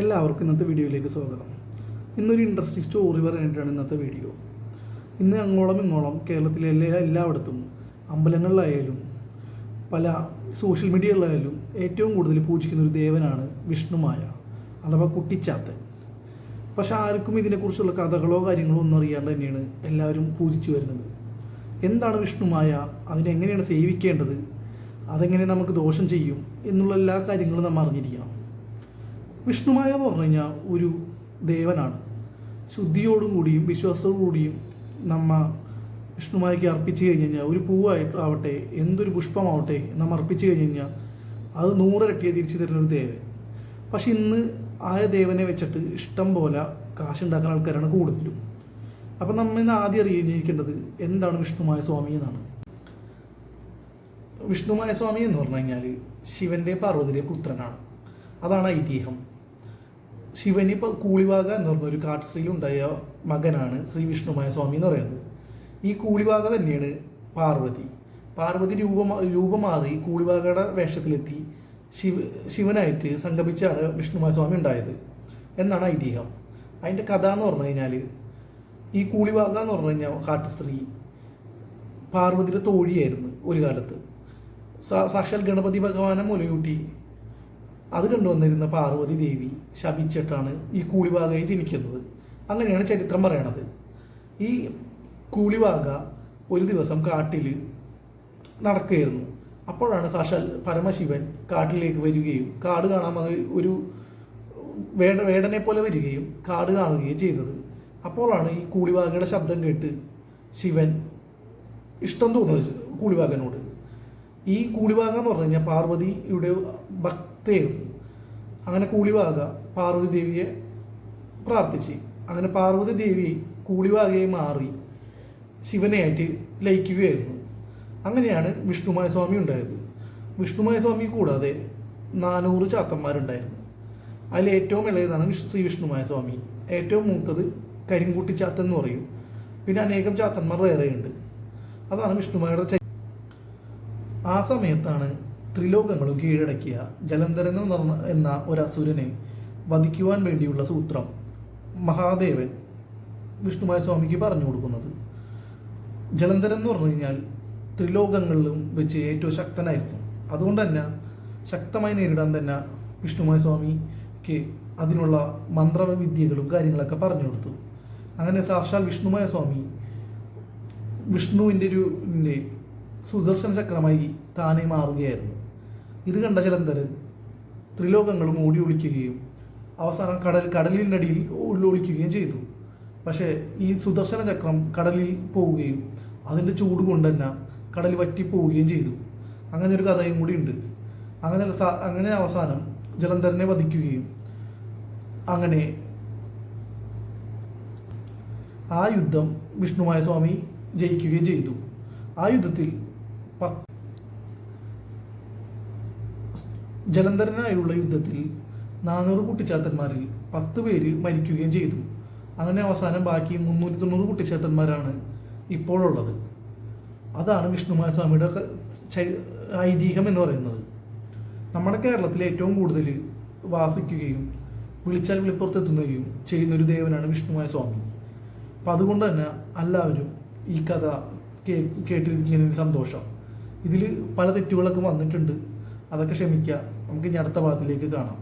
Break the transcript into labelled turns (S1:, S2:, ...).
S1: എല്ലാവർക്കും ഇന്നത്തെ വീഡിയോയിലേക്ക് സ്വാഗതം. ഇന്നൊരു ഇൻട്രസ്റ്റിംഗ് സ്റ്റോറി പറയാനായിട്ടാണ് ഇന്നത്തെ വീഡിയോ. ഇന്ന് അങ്ങോളം ഇങ്ങോളം കേരളത്തിലെ എല്ലാ എല്ലായിടത്തും അമ്പലങ്ങളിലായാലും പല സോഷ്യൽ മീഡിയകളിലായാലും ഏറ്റവും കൂടുതൽ പൂജിക്കുന്ന ഒരു ദേവനാണ് വിഷ്ണുമായ അഥവാ കുട്ടിച്ചാത്തൻ. പക്ഷെ ആർക്കും ഇതിനെക്കുറിച്ചുള്ള കഥകളോ കാര്യങ്ങളോ ഒന്നും അറിയാണ്ട് തന്നെയാണ് എല്ലാവരും പൂജിച്ചു വരുന്നത്. എന്താണ് വിഷ്ണുമായ അതിനെങ്ങനെയാണ് സേവിക്കേണ്ടത്? അതെങ്ങനെ നമുക്ക് ദോഷം ചെയ്യും? എന്നുള്ള എല്ലാ കാര്യങ്ങളും നമ്മൾ അറിഞ്ഞിരിക്കണം. വിഷ്ണുമായ എന്ന് പറഞ്ഞു കഴിഞ്ഞാൽ ഒരു ദേവനാണ്. ശുദ്ധിയോടും കൂടിയും വിശ്വാസത്തോടു കൂടിയും നമ്മ വിഷ്ണുമായ്ക്ക് അർപ്പിച്ചു കഴിഞ്ഞ് കഴിഞ്ഞാൽ ഒരു പൂവായിട്ട് ആവട്ടെ എന്തൊരു പുഷ്പമാവട്ടെ നമ്മൾ അർപ്പിച്ചു കഴിഞ്ഞ് കഴിഞ്ഞാൽ അത് നൂറിരട്ടിയെ തിരിച്ചു തരുന്ന ഒരു ദേവൻ. പക്ഷെ ഇന്ന് ആയ ദേവനെ വെച്ചിട്ട് ഇഷ്ടം പോലെ കാശുണ്ടാക്കുന്ന ആൾക്കാരാണ് കൂടുതലും. അപ്പം നമ്മൾ ഇന്ന് ആദ്യം അറിഞ്ഞിരിക്കേണ്ടത് എന്താണ് വിഷ്ണുമായ സ്വാമി എന്നാണ്. വിഷ്ണുമായ സ്വാമി എന്ന് പറഞ്ഞു കഴിഞ്ഞാൽ ശിവന്റെ പാർവതിയുടെ പുത്രനാണ്. അതാണ് ഐതിഹ്യം. ശിവന് ഇപ്പോൾ കൂളിവാക എന്ന് പറഞ്ഞ ഒരു കാട്ടുശ്രീയിലുണ്ടായ മകനാണ് ശ്രീ വിഷ്ണുമായ സ്വാമി എന്ന് പറയുന്നത്. ഈ കൂളിവാക തന്നെയാണ് പാർവതി. പാർവതി രൂപം രൂപമാറി കൂളിവാകയുടെ വേഷത്തിലെത്തി ശിവ ശിവനായിട്ട് സംഗമിച്ചാണ് വിഷ്ണുമായ സ്വാമി ഉണ്ടായത് എന്നാണ് ഐതിഹ്യം. അതിന്റെ കഥ എന്ന് പറഞ്ഞു കഴിഞ്ഞാൽ ഈ കൂളിവാക എന്ന് പറഞ്ഞു കഴിഞ്ഞാൽ കാട്ടുസ്ത്രീ പാർവതിയുടെ തോഴിയായിരുന്നു ഒരു കാലത്ത്. സാക്ഷാൽ ഗണപതി ഭഗവാനെ മുലയൂട്ടി അത് കണ്ടുവന്നിരുന്ന പാർവതി ദേവി ശപിച്ചിട്ടാണ് ഈ കൂളിവാകയെ ജനിക്കുന്നത്. അങ്ങനെയാണ് ചരിത്രം പറയണത്. ഈ കൂളിവാക ഒരു ദിവസം കാട്ടിൽ നടക്കുകയായിരുന്നു. അപ്പോഴാണ് സാക്ഷാൽ പരമശിവൻ കാട്ടിലേക്ക് വരികയും കാട് കാണാൻ ഒരു വേട വേടനെ പോലെ വരികയും കാട് കാണുകയും ചെയ്തത്. അപ്പോഴാണ് ഈ കൂളിവാകയുടെ ശബ്ദം കേട്ട് ശിവൻ ഇഷ്ടം തോന്നുന്നത് കൂളിവാകനോട് ഈ കൂളിവാക എന്ന് പറഞ്ഞു കഴിഞ്ഞാൽ പാർവതിയുടെ ഭക്തയായിരുന്നു അങ്ങനെ കൂളിവാക പാർവതി ദേവിയെ പ്രാർത്ഥിച്ച്. അങ്ങനെ പാർവതി ദേവി കൂളിവാകയെ മാറി ശിവനെയായിട്ട് ലയിക്കുകയായിരുന്നു. അങ്ങനെയാണ് വിഷ്ണുമായ സ്വാമി ഉണ്ടായത്. വിഷ്ണുമായ സ്വാമി കൂടാതെ നാനൂറ് ചാത്തന്മാരുണ്ടായിരുന്നു. അതിൽ ഏറ്റവും ഇളയതാണ് ശ്രീ വിഷ്ണുമായ സ്വാമി ഏറ്റവും മൂത്തത് കരിങ്കുട്ടി ചാത്തൻ എന്ന് പറയും. പിന്നെ അനേകം ചാത്തന്മാർ വേറെയുണ്ട്. അതാണ് വിഷ്ണുമായുടെ ആ സമയത്താണ് ത്രിലോകങ്ങളും കീഴടക്കിയ ജലന്ധരൻ എന്ന് ഒരു അസുരനെ വധിക്കുവാൻ വേണ്ടിയുള്ള സൂത്രം മഹാദേവൻ വിഷ്ണുമായ സ്വാമിക്ക് പറഞ്ഞു കൊടുക്കുന്നത്. ജലന്ധരൻ എന്ന് പറഞ്ഞു കഴിഞ്ഞാൽ ത്രിലോകങ്ങളിലും വെച്ച് ഏറ്റവും ശക്തനായിരുന്നു. അതുകൊണ്ട് തന്നെ ശക്തമായി നേരിടാൻ തന്നെ വിഷ്ണുമായ സ്വാമിക്ക് അതിനുള്ള മന്ത്രവിദ്യകളും കാര്യങ്ങളൊക്കെ പറഞ്ഞു കൊടുത്തു. അങ്ങനെ സാക്ഷാൽ വിഷ്ണുമായ സ്വാമി വിഷ്ണുവിന്റെ ഒരു സുദർശന ചക്രമായി താനെ മാറുകയായിരുന്നു. ഇത് കണ്ട ജലന്ധരൻ ത്രിലോകങ്ങളും ഓടി ഒളിക്കുകയും അവസാനം കടൽ അടിയിൽ ഒളിക്കുകയും ചെയ്തു. പക്ഷേ ഈ സുദർശന ചക്രം കടലിൽ പോവുകയും അതിന്റെ ചൂട് കൊണ്ട് തന്നെ കടൽ വറ്റിപ്പോവുകയും ചെയ്തു. അങ്ങനെ ഒരു കഥയും കൂടി ഉണ്ട്. അങ്ങനെ അങ്ങനെ അവസാനം ജലന്ധരനെ വധിക്കുകയും അങ്ങനെ ആ യുദ്ധം വിഷ്ണുമായ സ്വാമി ജയിക്കുകയും ചെയ്തു. ആ യുദ്ധത്തിൽ പ- ജലന്ധരനായുള്ള യുദ്ധത്തിൽ നാനൂറ് കുട്ടിച്ചാത്തന്മാരിൽ പത്ത് പേര് മരിക്കുകയും ചെയ്തു. അങ്ങനെ അവസാനം ബാക്കി മുന്നൂറ്റി തൊണ്ണൂറ് കുട്ടിച്ചാത്തന്മാരാണ് ഇപ്പോഴുള്ളത്. അതാണ് വിഷ്ണുമായ സ്വാമിയുടെ ഐതിഹ്യം എന്ന് പറയുന്നത്. നമ്മുടെ കേരളത്തിൽ ഏറ്റവും കൂടുതൽ വാസിക്കുകയും വിളിച്ചാൽ വിളിപ്പുറത്തെത്തുകയും ചെയ്യുന്ന ഒരു ദേവനാണ് വിഷ്ണുമായ സ്വാമി. അപ്പം അതുകൊണ്ട് തന്നെ എല്ലാവരും ഈ കഥ കേട്ടിരിക്കുന്നതിന് സന്തോഷം. ഇതിൽ പല തെറ്റുകളൊക്കെ വന്നിട്ടുണ്ട്. അതൊക്കെ ക്ഷമിക്കുക നമുക്ക് ഇനി അടുത്ത ഭാഗത്തിലേക്ക് കാണാം.